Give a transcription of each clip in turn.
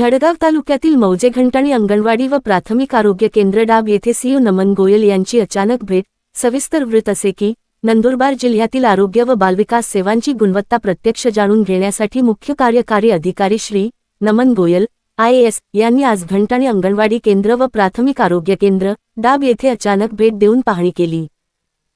धडगाव तालुक्यातील मौजे घंटाणी अंगणवाडी व प्राथमिक आरोग्य केंद्र डाब येथे सीयू नमन गोयल यांची अचानक भेट सविस्तर वृत्त असे की नंदुरबार जिल्ह्यातील आरोग्य व बालविकास सेवांची गुणवत्ता प्रत्यक्ष जाणून घेण्यासाठी मुख्य कार्यकारी अधिकारी श्री. नमन गोयल आय एस यांनी आज घंटाणी अंगणवाडी केंद्र व प्राथमिक आरोग्य केंद्र डाब येथे अचानक भेट देऊन पाहणी केली.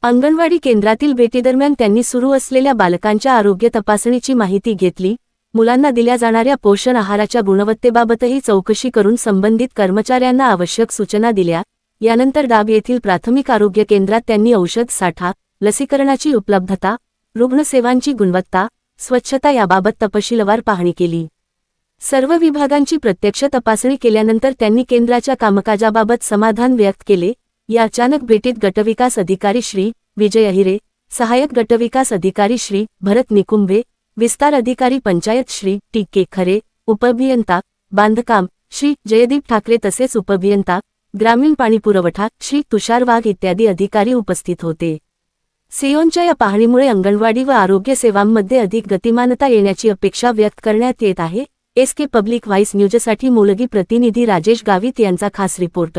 अंगणवाडी केंद्रातील भेटीदरम्यान त्यांनी सुरू असलेल्या बालकांच्या आरोग्य तपासणीची माहिती घेतली मुलांना दिल्या जाणाऱ्या पोषण आहाराच्या गुणवत्तेबाबतही चौकशी करून संबंधित कर्मचाऱ्यांना आवश्यक सूचना दिल्या. यानंतर डाब येथील प्राथमिक आरोग्य केंद्रात त्यांनी औषध साठा लसीकरणाची उपलब्धता रुग्णसेवांची गुणवत्ता स्वच्छता याबाबत तपशीलवार पाहणी केली. सर्व विभागांची प्रत्यक्ष तपासणी केल्यानंतर त्यांनी केंद्राच्या कामकाजाबाबत समाधान व्यक्त केले. या अचानक भेटीत गटविकास अधिकारी श्री विजय अहिरे सहाय्यक गटविकास अधिकारी श्री भरत निकुंभे विस्तार अधिकारी पंचायत श्री टी के खरे उपअभियंता बांधकाम श्री जयदीप ठाकरे तसेच उपअभियंता ग्रामीण पाणीपुरवठा श्री तुषार वाघ इत्यादी अधिकारी उपस्थित होते. सिओनच्या या पाहणीमुळे अंगणवाडी व आरोग्य सेवांमध्ये अधिक गतिमानता येण्याची अपेक्षा व्यक्त करण्यात येत आहे. एस के पब्लिक व्हाईस न्यूजसाठी मुलगी प्रतिनिधी राजेश गावित यांचा खास रिपोर्ट.